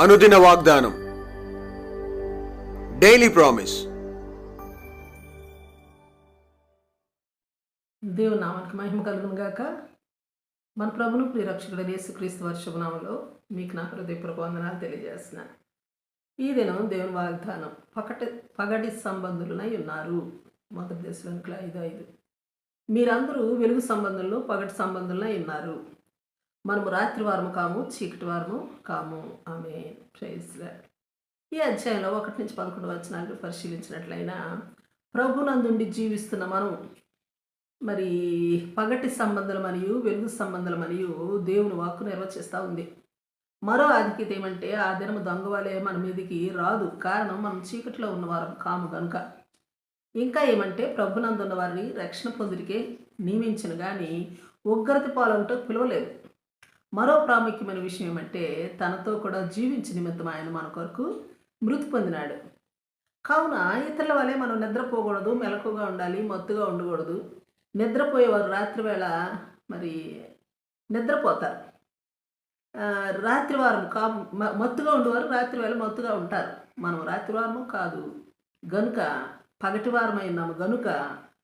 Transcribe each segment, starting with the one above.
అనుదిన వాగ్దానం. Daily promise దేవుని నామానికి మహిమ కలుగును గాక. మన ప్రభును ప్రియరక్షకుడు యేసుక్రీస్తు వర్షభనామంలో మీకు నా హృదయపూర్వక వందనాలు తెలియజేసిన ఈ దినం దేవుని వాగ్దానం పకటి పగటి సంబంధులనై ఉన్నారు. మొదటి దశలోనికి ఐదు ఐదు. మీరందరూ వెలుగు సంబంధంలో పగటి సంబంధులనై ఉన్నారు. మనము రాత్రి వారము కాము చీకటి వారము కాము. ఆమె ప్రైజ్లా ఈ అధ్యాయంలో ఒకటి నుంచి పదకొండు వచనాలు పరిశీలించినట్లయినా ప్రభునందుండి జీవిస్తున్న మనం మరి పగటి సంబంధాలు మరియు వెలుగు సంబంధాలు మరియు దేవుని వాక్కు నిర్వచిస్తూ ఉంది. మరో ఆధిక్యత ఏమంటే ఆ దినము దొంగవాలే మన మీదికి రాదు. కారణం మనం చీకట్లో ఉన్నవారం కాము గనుక. ఇంకా ఏమంటే ప్రభునందున్న వారిని రక్షణ పొందిరికే నియమించిన కానీ ఉగ్రత పాలవుటో పిలవలేదు. మరో ప్రాముఖ్యమైన విషయం ఏమంటే తనతో కూడా జీవించి నిమిత్తం ఆయన మన కొరకు మృతి పొందినాడు. కావున ఇతరుల వలె మనం నిద్రపోకూడదు మెలకుగా ఉండాలి మత్తుగా ఉండకూడదు. నిద్రపోయేవారు రాత్రి వేళ మరి నిద్రపోతారు. రాత్రివారం రాత్రి కా మత్తుగా ఉండేవారు రాత్రి వేళ మత్తుగా ఉంటారు. మనం రాత్రి వారము కాదు. గనుక పగటివారమైనాము గనుక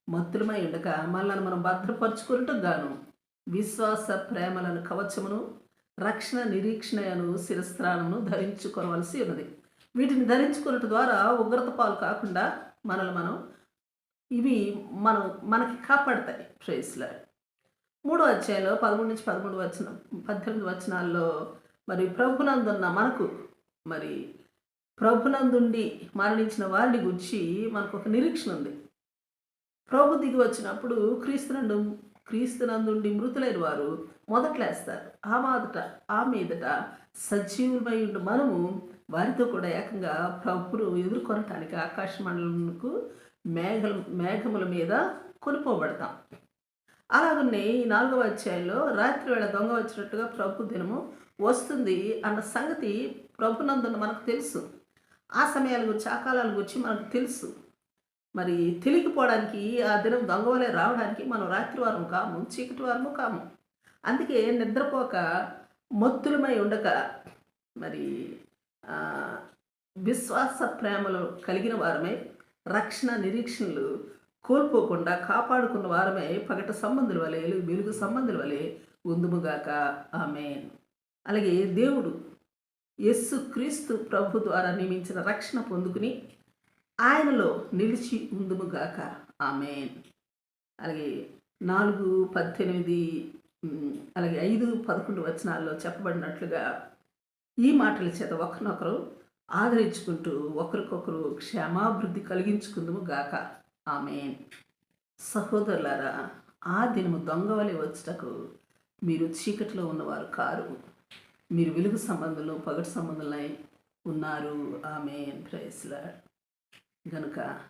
మత్తులమై ఉండక మనల్ని మనం భద్రపరుచుకుంటూ గాను విశ్వాస ప్రేమలను కవచమును రక్షణ నిరీక్షణను శిరస్త్రానమును ధరించుకోవలసి ఉన్నది. వీటిని ధరించుకున్నట్టు ద్వారా ఉగ్రత పాలు కాకుండా మనల్ని మనం ఇవి మనం మనకి కాపాడతాయి. ప్రైస్లో మూడో అధ్యాయంలో పదమూడు నుంచి పదమూడు వచ్చిన పద్దెనిమిది వచనాల్లో మరి ప్రభునందున్న మనకు మరి ప్రభునందుండి మరణించిన వారిని గురించి మనకు ఒక నిరీక్షణ ఉంది. ప్రభు దిగి వచ్చినప్పుడు క్రీస్తునందు క్రీస్తునందుండి మృతులైన వారు మొదట్లేస్తారు. ఆ మాదట ఆ మీదట సజీవులమై ఉండి మనము వారితో కూడా ఏకంగా ప్రభును ఎదుర్కొనటానికి ఆకాశ మండలంకు మేఘల మేఘముల మీద కొనుక్కోబడతాం అలాగనే ఈ నాలుగవ అధ్యాయంలో రాత్రి వేళ దొంగ వచ్చినట్టుగా ప్రభు దినము వస్తుంది అన్న సంగతి ప్రభునందున మనకు తెలుసు. ఆ సమయాల గురించి ఆ కాలాల గురించి మనకు తెలుసు. మరి తెలియకపోవడానికి ఆ దినం దొంగవలే రావడానికి మనం రాత్రి వారం కాము చీకటి వారము కాము. అందుకే నిద్రపోక మొత్తులమై ఉండక మరి విశ్వాస ప్రేమలు కలిగిన వారమై రక్షణ నిరీక్షణలు కోల్పోకుండా కాపాడుకున్న వారమే పగట సంబంధుల వలె వెలుగు సంబంధుల వలె ఉందుముగాక. ఆమె అలాగే దేవుడు యస్సు క్రీస్తు ప్రభు ద్వారా నియమించిన రక్షణ పొందుకుని ఆయనలో నిలిచి ఉందుముగాక ఆమె అలాగే నాలుగు పద్దెనిమిది అలాగే ఐదు పదకొండు వచనాల్లో చెప్పబడినట్లుగా ఈ మాటల చేత ఒకరినొకరు ఆదరించుకుంటూ ఒకరికొకరు క్షేమాభివృద్ధి కలిగించుకుందుము గాక. ఆమె సహోదరులారా ఆ దినము దొంగవలి వచ్చటకు మీరు చీకటిలో ఉన్నవారు కారు. మీరు వెలుగు సంబంధంలో పగటి సంబంధంలో ఉన్నారు. ఆమె ప్రైస్లాడ్ గనుక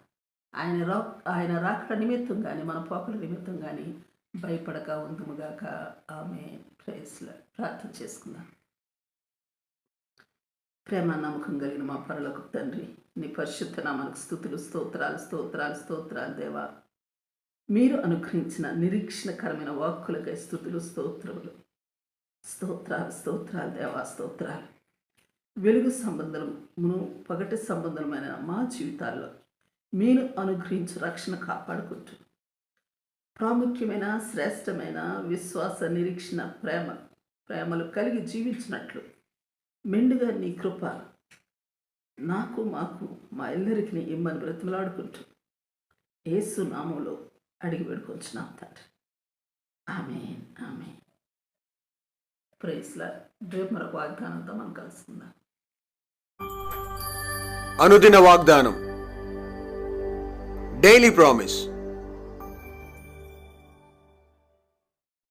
ఆయన రా ఆయన రాకడ నిమిత్తం కానీ మన పోకల నిమిత్తం కానీ భయపడక ఉందముగాక ఆమె ప్రేస్లో ప్రార్థన చేసుకుందాం. ప్రేమ నమ్మకం కలిగిన మా పరులకు తండ్రి నీ పరిశుద్ధ నామానికి స్థుతులు స్తోత్రాలు స్తోత్రాలు స్తోత్రాలు దేవా. మీరు అనుగ్రహించిన నిరీక్షణకరమైన వాక్కులకై స్థుతులు స్తోత్రములు. స్తోత్రాలు స్తోత్రాలు దేవా స్తోత్రాలు. వెలుగు సంబంధమును పగటి సంబంధమైన మా జీవితాల్లో మీరు అనుగ్రహించు రక్షణ కాపాడుకుంటూ. ప్రాముఖ్యమైన శ్రేష్టమైన విశ్వాస నిరీక్షణ ప్రేమ ప్రేమలు కలిగి జీవించినట్లు మెండుగా నీ కృప నాకు మాకు మా ఇల్లరికి ఇమ్మని బ్రతిమలాడుకుంటూ. ఏసు నామంలో అడిగి పెడుకొచ్చున్నాం తండ్రి. ఆమె ఆమె ప్రైస్లా రేపు మరొక వాగ్దానంతో మనం కలుసుకుందాం. అనుదిన వాగ్దానం. Daily promise.